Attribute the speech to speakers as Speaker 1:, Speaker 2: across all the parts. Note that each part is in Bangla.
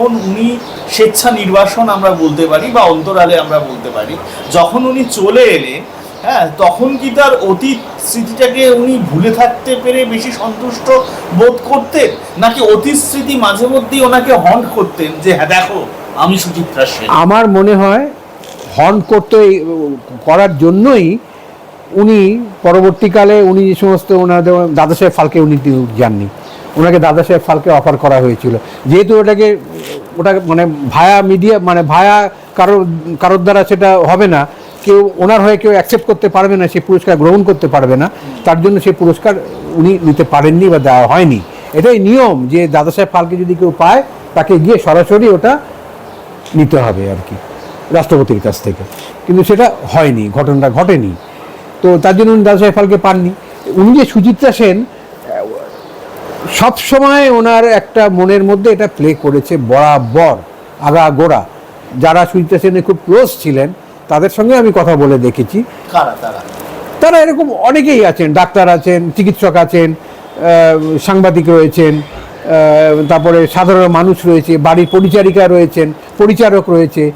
Speaker 1: যখন উনি স্বেচ্ছা নির্বাসন আমরা বলতে পারি বা অন্তরালে আমরা বলতে পারি, যখন উনি চলে এলেন হ্যাঁ তখন কি তার অতীত স্মৃতিটাকে উনি ভুলে থাকতে পেরে বেশি সন্তুষ্ট বোধ করতেন? নাকি অতীত স্মৃতি মাঝে মধ্যেই ওনাকে হন্ট করতেন যে হ্যাঁ দেখো, আমি সুচিত্রা সেন
Speaker 2: আমার মনে হয় হর্ন করতে, করার জন্যই উনি পরবর্তীকালে উনি যে সমস্ত ওনাদের দাদা সাহেব ফালকে উনি যাননি। ওনাকে দাদা সাহেব ফালকে অফার করা হয়েছিল। যেহেতু ওটাকে, ওটা মানে ভায়া মিডিয়া মানে ভায়া কারোর কারোর দ্বারা সেটা হবে না, কেউ ওনার হয়ে কেউ অ্যাকসেপ্ট করতে পারবে না সেই পুরস্কার গ্রহণ করতে পারবে না, তার জন্য সেই পুরস্কার উনি নিতে পারেননি বা দেওয়া হয়নি। এটাই নিয়ম যে দাদা সাহেব ফালকে যদি কেউ পায়, তাকে গিয়ে সরাসরি ওটা নিতে হবে আর কি, রাষ্ট্রপতির কাছ থেকে। কিন্তু সেটা হয়নি, ঘটনাটা ঘটেনি। তো তার জন্য উনি দাদা সাহেব ফালকে পাননি। উনি যে সুচিত্রা সেন সব সময় ওনার একটা মনের মধ্যে এটা প্লে করেছে বরাবর আগা গোড়া যারা সুচিত্রা সেনের খুব ক্লোজ ছিলেন তাদের সঙ্গে আমি কথা বলে দেখেছি।
Speaker 1: তারা?
Speaker 2: তারা এরকম অনেকেই আছেন ডাক্তার আছেন চিকিৎসক আছেন সাংবাদিক রয়েছেন তারপরে সাধারণ মানুষ রয়েছে বাড়ির পরিচারিকা রয়েছেন পরিচারক রয়েছে।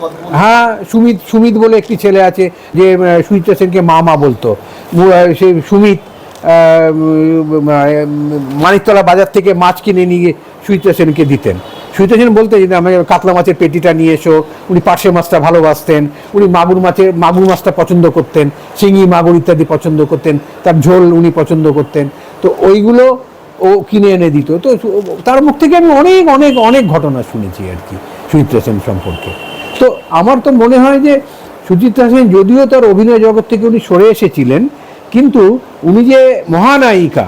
Speaker 1: বলতে
Speaker 2: হ্যাঁ সুমিত সুমিত বলে একটি ছেলে আছে যে সুচিত্রা সেনকে মা বলতো। মু- সে সুমিত মানিকতলা বাজার থেকে মাছ কিনে নিয়ে সুচিত্রা সেনকে দিতেন। সুচিত্রা সেন বলতেন যে আমি কাতলা মাছের পেটিটা নিয়ে এসো, উনি পার্শে মাছটা ভালোবাসতেন, উনি মাগুর মাছের, মাগুর মাছটা পছন্দ করতেন, শিঙি, মাগুর ইত্যাদি পছন্দ করতেন, তার ঝোল উনি পছন্দ করতেন। তো ওইগুলো ও কিনে এনে দিত। তো তার মুখ থেকে আমি অনেক অনেক অনেক ঘটনা শুনেছি আর কি সুচিত্রা সেন সম্পর্কে। তো আমার তো মনে হয় যে সুচিত্রা সেন যদিও তার অভিনয় জগৎ থেকে উনি সরে এসেছিলেন কিন্তু উনি যে মহানায়িকা,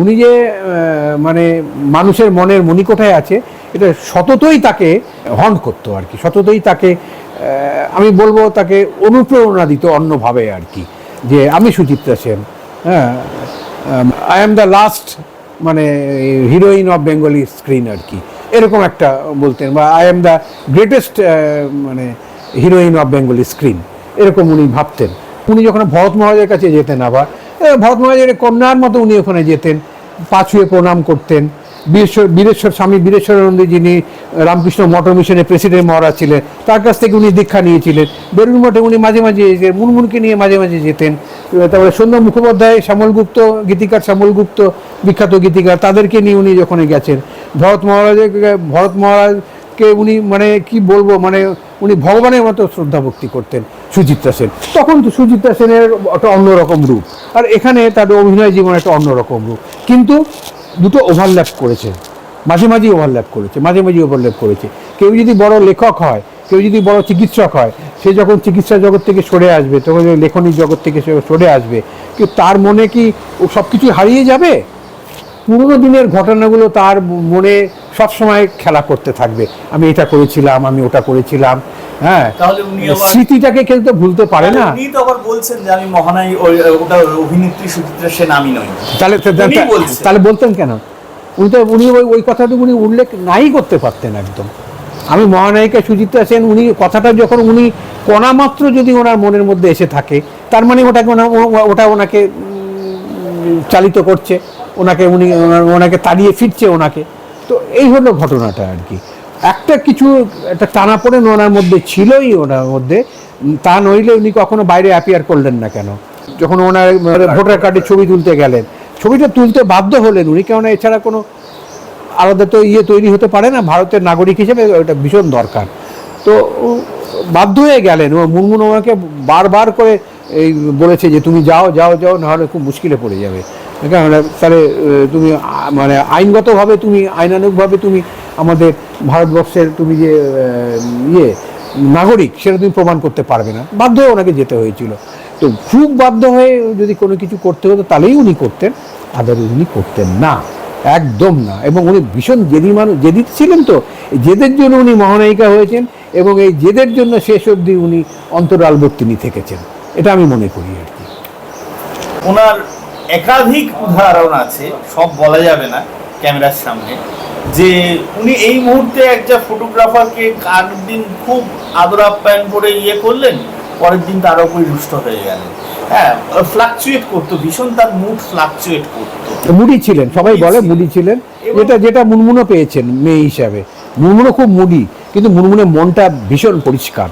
Speaker 2: উনি যে মানে মানুষের মনের মণিকোঠায় আছে, এটা সততই তাকে হন্ট করতো আর কি, সততই তাকে আমি বলব তাকে অনুপ্রেরণা দিত অন্যভাবে আর কি, যে আমি সুচিত্রা সেন হ্যাঁ আই এম দ্য লাস্ট মানে হিরোইন অফ বেঙ্গলি স্ক্রিন আর কি, এরকম একটা বলতেন, বা আই এম দ্য গ্রেটেস্ট মানে হিরোইন অফ বেঙ্গলি স্ক্রিন, এরকম উনি ভাবতেন। উনি যখন ভরত মহারাজের কাছে যেতেন আবার ভরত মহারাজের কন্যার মতো উনি ওখানে যেতেন, পা ছুঁয়ে প্রণাম করতেন। বীরেশ্বর বীরেশ্বর স্বামী বীরেশ্বরানন্দ যিনি রামকৃষ্ণ মঠ মিশনের প্রেসিডেন্ট মহারাজ ছিলেন, তার কাছ থেকে উনি দীক্ষা নিয়েছিলেন। বেলুন মঠে উনি মাঝে মাঝে যেতেন মুনমুনকে নিয়ে মাঝে মাঝে যেতেন। তারপরে সন্ধ্যা মুখোপাধ্যায়, শ্যামল গুপ্ত, গীতিকার শ্যামল গুপ্ত, বিখ্যাত গীতিকার, তাদেরকে নিয়ে উনি যখন গেছেন, ভরত মহারাজের, ভরত মহারাজকে উনি মানে কি বলব মানে উনি ভগবানের মতো শ্রদ্ধা ভক্তি করতেন। সুচিত্রা সেন। তখন তো সুচিত্রা সেনের একটা অন্যরকম রূপ। আর এখানে তার অভিনয় জীবন একটা অন্যরকম রূপ। কিন্তু দুটো ওভারল্যাপ করেছে। মাঝে মাঝেই ওভারল্যাপ করেছে। মাঝে মাঝেই ওভারল্যাপ করেছে। কেউ যদি বড় লেখক হয়, কেউ যদি বড় চিকিৎসক হয়, সে যখন চিকিৎসা জগৎ থেকে সরে আসবে, তখন লেখনী জগৎ থেকে সে সরে আসবে। কিন্তু তার মনে কি সব কিছু হারিয়ে যাবে? পুরোনো দিনের ঘটনাগুলো তার মনে সবসময় খেলা করতে থাকবে। আমি এটা করেছিলাম আমি ওটা করেছিলাম হ্যাঁ। স্মৃতিটাকে কেউ তো ভুলতে পারে না।
Speaker 1: উনি তো আবার বলছেন যে আমি মহানায়ী ওই- ওটা অভিনেত্রী সুচিত্রা সেন আমি নই
Speaker 2: তাহলে। তাহলে বলতেন কেন? উনি তো উনি ওই ওই কথাটুকু উনি উল্লেখ নাই করতে পারতেন একদম। আমি মহানায়িকা সুচিত্রা সেন উনি কথাটা যখন উনি কণা মাত্র যদি ওনার মনের মধ্যে এসে থাকে তার মানে ওটাকে ওটা ওনাকে চালিত করছে ওনাকে উনি ওনাকে তাড়িয়ে ফিরছে ওনাকে। তো এই হলো ঘটনাটা আর কি। একটা কিছু, একটা টানা পড়েন ওনার মধ্যে ছিলই ওনার মধ্যে। তা নইলে উনি কখনো বাইরে অ্যাপিয়ার করলেন না কেন? যখন ওনার ভোটার কার্ডে ছবি তুলতে গেলেন। ছবিটা তুলতে বাধ্য হলেন উনি, কেননা এছাড়া কোনো আলাদা তো ইয়ে তৈরি হতে পারে না, ভারতের নাগরিক হিসেবে ওটা ভীষণ দরকার। তো বাধ্য হয়ে গেলেন। ও মুনমুন ওনাকে বারবার করে এই বলেছে যে, তুমি যাও যাও যাও, নাহলে খুব মুশকিলে পড়ে যাবে। তাহলে তুমি মানে আইনগতভাবে তুমি, আইনানুগভাবে তুমি আমাদের ভারতবর্ষের তুমি যে ইয়ে নাগরিক, সেটা তুমি প্রমাণ করতে পারবে না। বাধ্য হয়ে ওনাকে যেতে হয়েছিল। তো খুব বাধ্য হয়ে যদি কোনো কিছু করতে হতো, তাহলেই উনি করতেন। আদার উনি করতেন না। একদম না। এবং উনি ভীষণ জেদি মানুষ জেদি ছিলেন তো। জেদের জন্য উনি মহানায়িকা হয়েছেন এবং এই জেদের জন্য শেষ অবধি উনি অন্তরালবর্তিনী থেকেছেন। এটা আমি মনে করি আর কি।
Speaker 1: ওনার একাধিক উদাহরণ আছে সব বলা যাবে না ক্যামেরার সামনে যে উনি এই মুহূর্তে একটা ফটোগ্রাফারকে দিন খুব আদর আপ্যায়ন করে ইয়ে করলেন পরের দিন তার উপরে রুষ্ট হয়ে গেলেন। হ্যাঁ ফ্লাকচুয়েট করতো ভীষণ তার মুড ফ্লাকচুয়েট করতো।
Speaker 2: মুডি ছিলেন সবাই বলে। মুডি ছিলেন।
Speaker 1: এবং-
Speaker 2: যেটা মুনমুনও পেয়েছেন মেয়ে হিসাবে। মুনমুনও খুব মুডি কিন্তু মুনমুনের মনটা ভীষণ পরিষ্কার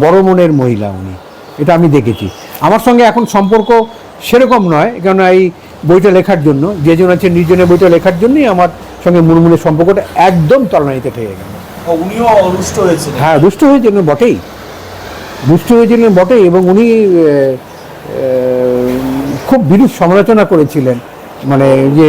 Speaker 2: বড় মনের মহিলা উনি এটা আমি দেখেছি। আমার সঙ্গে এখন সম্পর্ক সেরকম নয় কেন এই বইটা লেখার জন্য যে জন আছে নির্জনের বইটা লেখার জন্যই আমার সঙ্গে মুনমুনের সম্পর্কটা একদম তলনাইতে থেকে গেল।
Speaker 1: উনিও হয়েছিলেন।
Speaker 2: হ্যাঁ দুষ্ট হয়েছিলেন বটেই। দুষ্ট হয়েছিলেন বটেই এবং উনি খুব বিরূপ সমালোচনা করেছিলেন। মানে যে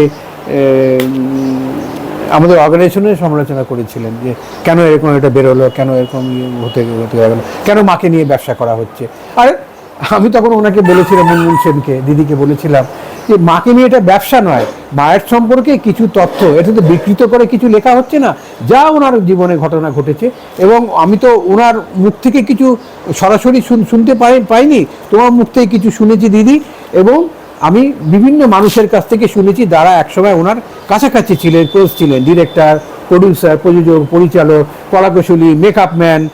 Speaker 2: আমাদের অর্গানাইজেশনের সমালোচনা করেছিলেন যে কেন এরকম এটা বেরোলো কেন এরকম ইয়ে হতে হতে গেল কেন মাকে নিয়ে ব্যবসা করা হচ্ছে। আর আমি তখন ওনাকে বলেছিলাম, মুনমুন সেনকে, দিদিকে বলেছিলাম যে মাকে নিয়ে এটা ব্যবসা নয়, মায়ের সম্পর্কে কিছু তথ্য এটা তো বিকৃত করে কিছু লেখা হচ্ছে না, যা ওনার জীবনে ঘটনা ঘটেছে এবং আমি তো ওনার মুখ থেকে কিছু সরাসরি শুন- শুনতে পাই পাইনি, তোমার মুখ থেকে কিছু শুনেছি দিদি এবং আমি বিভিন্ন মানুষের কাছ থেকে শুনেছি যারা একসময় ওনার কাছাকাছি ছিলেন ক্লোজ ছিলেন ডিরেক্টর প্রডিউসার প্রযোজক, পরিচালক, কলাকুশলী মেকআপ ম্যান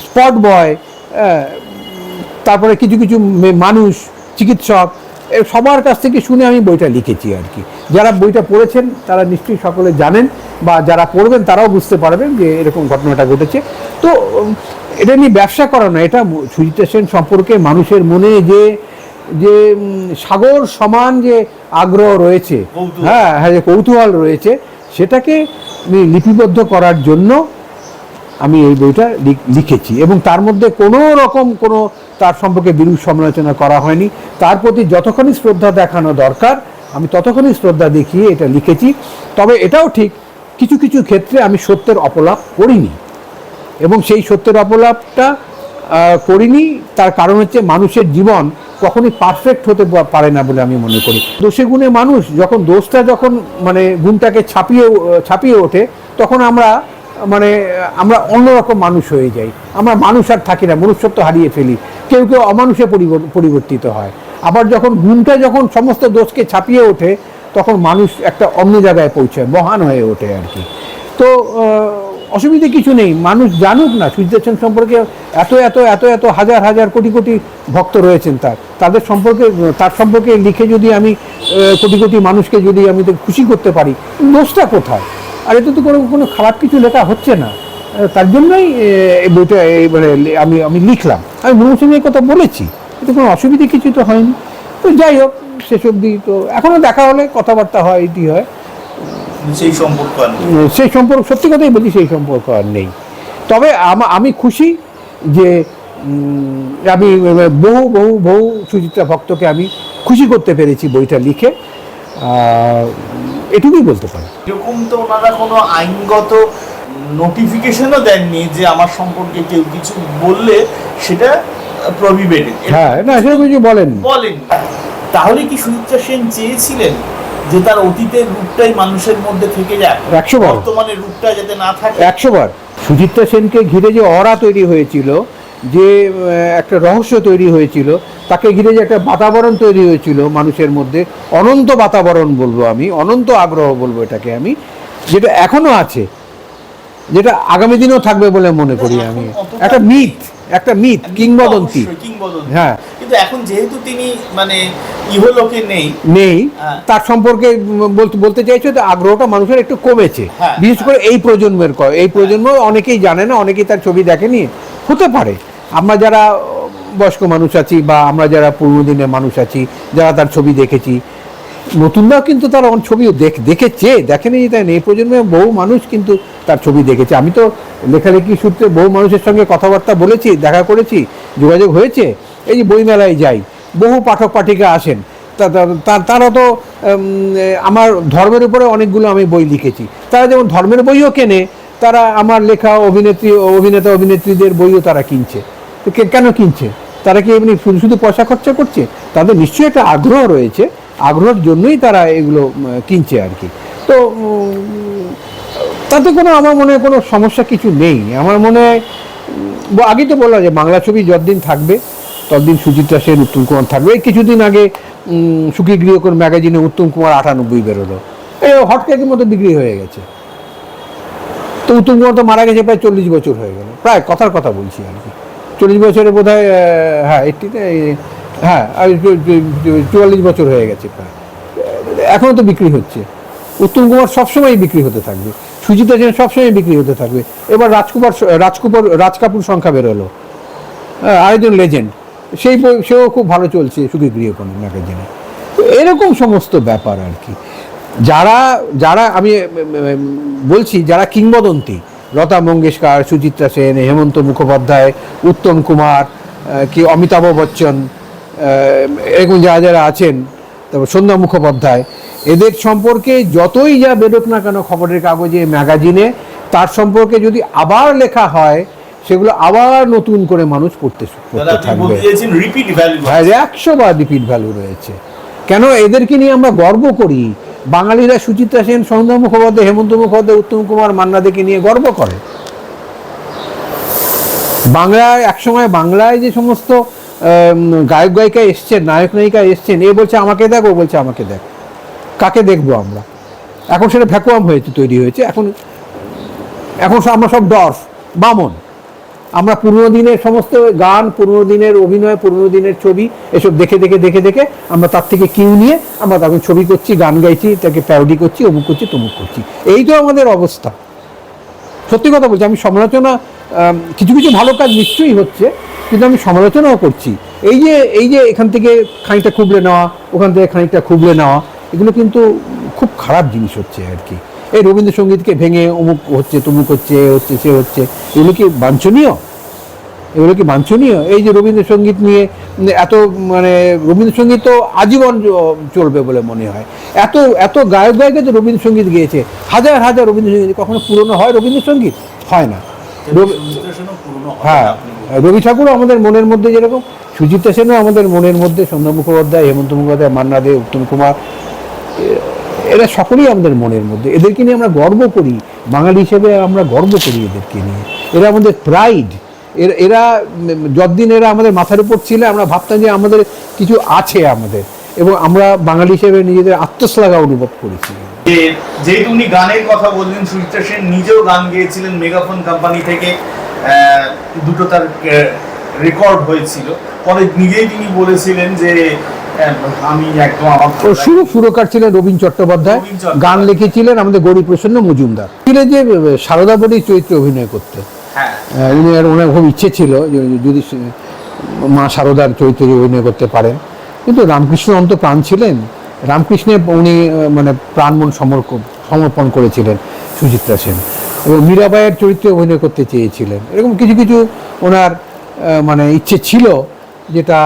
Speaker 2: স্পট বয় তারপরে কিছু কিছু মানুষ চিকিৎসক সবার কাছ থেকে শুনে আমি বইটা লিখেছি আর কি। যারা বইটা পড়েছেন তারা নিশ্চয়ই সকলে জানেন বা যারা পড়বেন তারাও বুঝতে পারবেন যে এরকম ঘটনাটা ঘটেছে। তো এটা নিয়ে ব্যবসা করা না এটা সুজিতা সেন সম্পর্কে মানুষের মনে যে যে সাগর সমান যে আগ্রহ রয়েছে হ্যাঁ হ্যাঁ যে কৌতূহল রয়েছে সেটাকে লিপিবদ্ধ করার জন্য আমি এই বইটা লিখ- লিখেছি। এবং তার মধ্যে কোনো রকম কোনো তার সম্পর্কে বিরূপ সমালোচনা করা হয়নি। তার প্রতি যতখানি শ্রদ্ধা দেখানো দরকার, আমি ততখানি শ্রদ্ধা দেখিয়ে এটা লিখেছি। তবে এটাও ঠিক, কিছু কিছু ক্ষেত্রে আমি সত্যের অপলাপ করিনি। এবং সেই সত্যের অপলাপটা করিনি, তার কারণ হচ্ছে মানুষের জীবন কখনই পারফেক্ট হতে পারে না বলে আমি মনে করি। দোষে গুণে মানুষ যখন দোষটা যখন মানে গুণটাকে ছাপিয়ে ছাপিয়ে ওঠে, তখন আমরা মানে আমরা অন্যরকম মানুষ হয়ে যাই। আমরা মানুষ আর থাকি না, মনুষ্যত্ব হারিয়ে ফেলি। কেউ কেউ অমানুষে পরিবর্তিত হয়। আবার যখন গুণটা যখন সমস্ত দোষকে ছাপিয়ে ওঠে, তখন মানুষ একটা অন্য জায়গায় পৌঁছায়, মহান হয়ে ওঠে আর কি। তো অসুবিধে কিছু নেই, মানুষ জানুক না। সুজিত সেন সম্পর্কে এত এত এত এত হাজার হাজার কোটি কোটি ভক্ত রয়েছেন তার। তাদের সম্পর্কে, তার সম্পর্কে লিখে যদি আমি কোটি কোটি মানুষকে যদি আমি খুশি করতে পারি, দোষটা কোথায়? আর এতে তো কোনো কোনো খারাপ কিছু লেখা হচ্ছে না। তার জন্যই এই বইটা এই মানে আমি আমি লিখলাম। আমি এই কথা বলেছি এতে কোনো অসুবিধে কিছু তো হয়নি। তো যাই হোক শেষ অবধি তো এখনও দেখা হলে কথাবার্তা হয় এটি হয়।
Speaker 1: সেই সম্পর্ক
Speaker 2: সেই সম্পর্ক সত্যি কথাই বলি সেই সম্পর্ক আর নেই। তবে আমি খুশি যে আমি বহু বহু বহু সুচিত্রা ভক্তকে আমি খুশি করতে পেরেছি বইটা লিখে। এটুকুই বলতে পারি।
Speaker 1: এরকম তো ওনারা কোনো আইনগত নোটিফিকেশনও দেননি যে আমার সম্পর্কে কেউ কিছু বললে সেটা প্রহিবিটেড
Speaker 2: হ্যাঁ না সেরকম কিছু বলেন
Speaker 1: বলেন তাহলে কি সুচিত্রা সেন চেয়েছিলেন যে তার অতীতের রূপটাই মানুষের মধ্যে থেকে যাক?
Speaker 2: একশো বার।
Speaker 1: বর্তমানে রূপটা যাতে না থাকে?
Speaker 2: একশো বার। সুচিত্রা সেনকে ঘিরে যে অরা তৈরি হয়েছিল যে একটা রহস্য তৈরি হয়েছিল তাকে ঘিরে যে একটা বাতাবরণ তৈরি হয়েছিল মানুষের মধ্যে অনন্ত বাতাবরণ বলব আমি অনন্ত আগ্রহ বলব এটাকে আমি যেটা এখনও আছে যেটা আগামী দিনেও থাকবে বলে মনে করি আমি। একটা মিথ একটা মিথ কিংবদন্তি।
Speaker 1: কিংবদন্তি।
Speaker 2: হ্যাঁ।
Speaker 1: কিন্তু এখন যেহেতু তিনি মানে ইহলোকে নেই
Speaker 2: নেই
Speaker 1: হ্যাঁ।
Speaker 2: তার সম্পর্কে বলতে বলতে চাইছো যে আগ্রহটা মানুষের একটু কমেছে।
Speaker 1: হ্যাঁ,
Speaker 2: বিশেষ করে এই প্রজন্মের ক- এই প্রজন্ম অনেকেই জানে না অনেকেই তার ছবি দেখেনি হতে পারে। আমরা যারা বয়স্ক মানুষ আছি বা আমরা যারা পূর্ব দিনের মানুষ আছি, যারা তার ছবি দেখেছি, নতুনরাও কিন্তু তার অন- ছবিও দেখ দেখেছে, দেখেনি তাই এই প্রজন্মে বহু মানুষ কিন্তু তার ছবি দেখেছে। আমি তো লেখালেখি সূত্রে বহু মানুষের সঙ্গে কথাবার্তা বলেছি, দেখা করেছি, যোগাযোগ হয়েছে। এই যে বইমেলায় যাই, বহু পাঠক পাঠিকা আসেন। তারা তো আমার ধর্মের উপরে অনেকগুলো আমি বই লিখেছি। তারা যেমন ধর্মের বইও কেনে, তারা আমার লেখা অভিনেত্রী অভিনেতা অভিনেত্রীদের বইও তারা কিনছে। তো কেন কিনছে? তারা কি এমনি শুধু শুধু পয়সা খরচা করছে? তাদের নিশ্চয়ই একটা আগ্রহ রয়েছে। আগ্রহের জন্যই তারা এগুলো কিনছে আর কি। তো তাতে কোনো আমার মনে কোনো সমস্যা কিছু নেই। আমার মনে হয় আগেই তো বললাম যে বাংলা ছবি যতদিন থাকবে, ততদিন সুচিত্রা সেন, উত্তম কুমার থাকবে। কিছুদিন আগে সুখী গৃহকোণ ম্যাগাজিনে উত্তম কুমার আটানব্বই বেরোলো। এই হটকেকের মতো বিক্রি হয়ে গেছে। তো উত্তম কুমার তো মারা গেছে প্রায় চল্লিশ বছর হয়ে গেল। প্রায় কথার কথা বলছি আর কি। চল্লিশ বছরে বোধ হয় হ্যাঁ এইটিতে হ্যাঁ চুয়াল্লিশ বছর হয়ে গেছে প্রায়। এখনও তো বিক্রি হচ্ছে। উত্তম কুমার সবসময় বিক্রি হতে থাকবে। সুজিতা সেন সবসময় বিক্রি হতে থাকবে। এবার রাজকুমার রাজকুমার রাজ কাপুর সংখ্যা বেরোলো। হ্যাঁ, আরেকজন লেজেন্ড সেই সেও খুব ভালো চলছে সুখী গৃহকোণী ম্যাগাজিনে তো এরকম সমস্ত ব্যাপার আর কি। যারা যারা আমি বলছি যারা কিংবদন্তি লতা মঙ্গেশকর সুচিত্রা সেন হেমন্ত মুখোপাধ্যায় উত্তম কুমার কি অমিতাভ বচ্চন এরকম যারা যারা আছেন তারপর সন্ধ্যা মুখোপাধ্যায় এদের সম্পর্কে যতই যা বেরোক না কেন খবরের কাগজে ম্যাগাজিনে তার সম্পর্কে যদি আবার লেখা হয় সেগুলো আবার নতুন করে মানুষ পড়তে পড়তে থাকবে। হ্যাঁ একশো বার রিপিট ভ্যালু রয়েছে। কেন এদেরকে নিয়ে আমরা গর্ব করি? বাঙালিরা সুচিত্রা সেন সন্ধ্যা মুখোপাধ্যায়, হেমন্ত মুখোপাধ্যায়, উত্তম কুমার মান্নাদেকে নিয়ে গর্ব করে। বাংলায়, একসময় বাংলায় যে সমস্ত গায়ক গায়িকা এসছেন, নায়ক নায়িকা এসছেন, এ বলছে, আমাকে দেখ ও বলছে, আমাকে দেখ। কাকে দেখব আমরা? এখন সেটা ভ্যাকুয়াম হয়েছে তৈরি হয়েছে। এখন এখন আমরা সব ডরফ, বামন। আমরা পুরনো দিনের সমস্ত গান, পুরনো দিনের অভিনয়, পুরনো দিনের ছবি, এসব দেখে দেখে দেখে দেখে আমরা তার থেকে কিউ নিয়ে আমরা তখন ছবি করছি, গান গাইছি, তাকে প্যারোডি করছি, অমুক করছি, তমুক করছি। এই তো আমাদের অবস্থা। সত্যি কথা বলছি, আমি সমালোচনা কিছু কিছু ভালো কাজ নিশ্চয়ই হচ্ছে, কিন্তু আমি সমালোচনাও করছি। এই যে এই যে এখান থেকে খানিকটা খুবলে নেওয়া, ওখান থেকে খানিকটা খুবলে নেওয়া, এগুলো কিন্তু খুব খারাপ জিনিস হচ্ছে আর কি। এই রবীন্দ্রসঙ্গীতকে ভেঙে অমুক হচ্ছে তমুক হচ্ছে এ হচ্ছে সে হচ্ছে এগুলো কি বাঞ্ছনীয়? এগুলো কি বাঞ্ছনীয়? এই যে রবীন্দ্রসঙ্গীত নিয়ে এত মানে রবীন্দ্রসঙ্গীত তো আজীবন চলবে বলে মনে হয়। এত এত গায়ক গায়িকা যে রবীন্দ্রসঙ্গীত গেয়েছে হাজার হাজার রবীন্দ্রসঙ্গীত কখনো পুরনো হয় রবীন্দ্রসঙ্গীত? হয় না। হ্যাঁ। রবি ঠাকুরও আমাদের মনের মধ্যে যেরকম সুজিতা সেনও আমাদের মনের মধ্যে সন্ধ্যা মুখোপাধ্যায় হেমন্ত মুখোপাধ্যায় মান্না দে উত্তম কুমার এরা সকলেই আমাদের মনের মধ্যে। এদেরকে নিয়ে আমরা গর্ব করি। বাঙালি হিসেবে আমরা গর্ব করি এদেরকে নিয়ে। এরা আমাদের প্রাইড এরা যতদিন এরা আমাদের মাথার উপর ছিল, আমরা ভাবতাম যে আমাদের কিছু আছে আমাদের। এবং আমরা বাঙালি হিসেবে নিজেদের আত্মশ্লাঘা অনুভব করেছি।
Speaker 1: যেহেতু উনি গানের কথা বললেন, সুচিত্রা সেন নিজেও গান গেয়েছিলেন মেগাফোন কোম্পানি থেকে। দুটো তার রেকর্ড হয়েছিল। পরে নিজেই তিনি বলেছিলেন যে আমি একদম আমার
Speaker 2: ও
Speaker 1: ভালো লাগে।
Speaker 2: শুরু সুরকার ছিলেন রবীন চট্টোপাধ্যায়। গান লিখেছিলেন আমাদের গৌরী প্রসন্ন মজুমদার। ছিলেন যে সারদা বড়ির চরিত্রে অভিনয় করতে
Speaker 1: হ্যাঁ।
Speaker 2: উনি আর ওনার খুব ইচ্ছে ছিল যদি মা সারদার চরিত্রে অভিনয় করতে পারেন। কিন্তু রামকৃষ্ণ অন্ত প্রাণ ছিলেন। রামকৃষ্ণে উনি মানে প্রাণমন সমর্পণ সমর্পণ করেছিলেন সুচিত্রা সেন। এবং মীরাবাইয়ের চরিত্রে অভিনয় করতে চেয়েছিলেন। এরকম কিছু কিছু ওনার মানে ইচ্ছে ছিল যেটা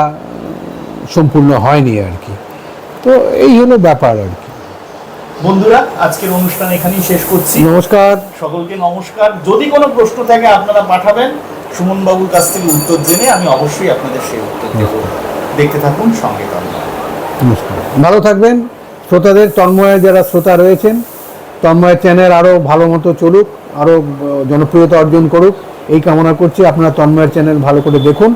Speaker 2: সম্পূর্ণ হয়নি আর কি। তো এই হলো ব্যাপার আর কি।
Speaker 1: বন্ধুরা আজকের অনুষ্ঠান এখানেই শেষ করছি।
Speaker 2: নমস্কার।
Speaker 1: সকলকে নমস্কার। যদি কোনো প্রশ্ন থাকে আপনারা পাঠাবেন। সুমন বাবুর কাছ থেকে উত্তর জেনে আমি অবশ্যই আপনাদের সেই উত্তর দেব। দেখতে থাকুন সঙ্গে
Speaker 2: নমস্কার। ভালো থাকবেন। শ্রোতাদের তন্ময়ের যারা শ্রোতা রয়েছেন তন্ময়ের চ্যানেল আরও ভালো মতো চলুক আরও জনপ্রিয়তা অর্জন করুক এই কামনা করছি। আপনারা তন্ময়ের চ্যানেল ভালো করে দেখুন।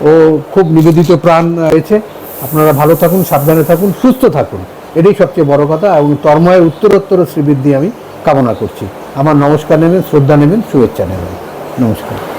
Speaker 2: ও খুব নিবেদিত প্রাণ রয়েছে। আপনারা ভালো থাকুন, সাবধানে থাকুন, সুস্থ থাকুন। এটাই সবচেয়ে বড় কথা এবং তর্ময়ের উত্তরোত্তর শ্রীবৃদ্ধি আমি কামনা করছি। আমার নমস্কার নেবেন, শ্রদ্ধা নেবেন, শুভেচ্ছা নেবেন। নমস্কার।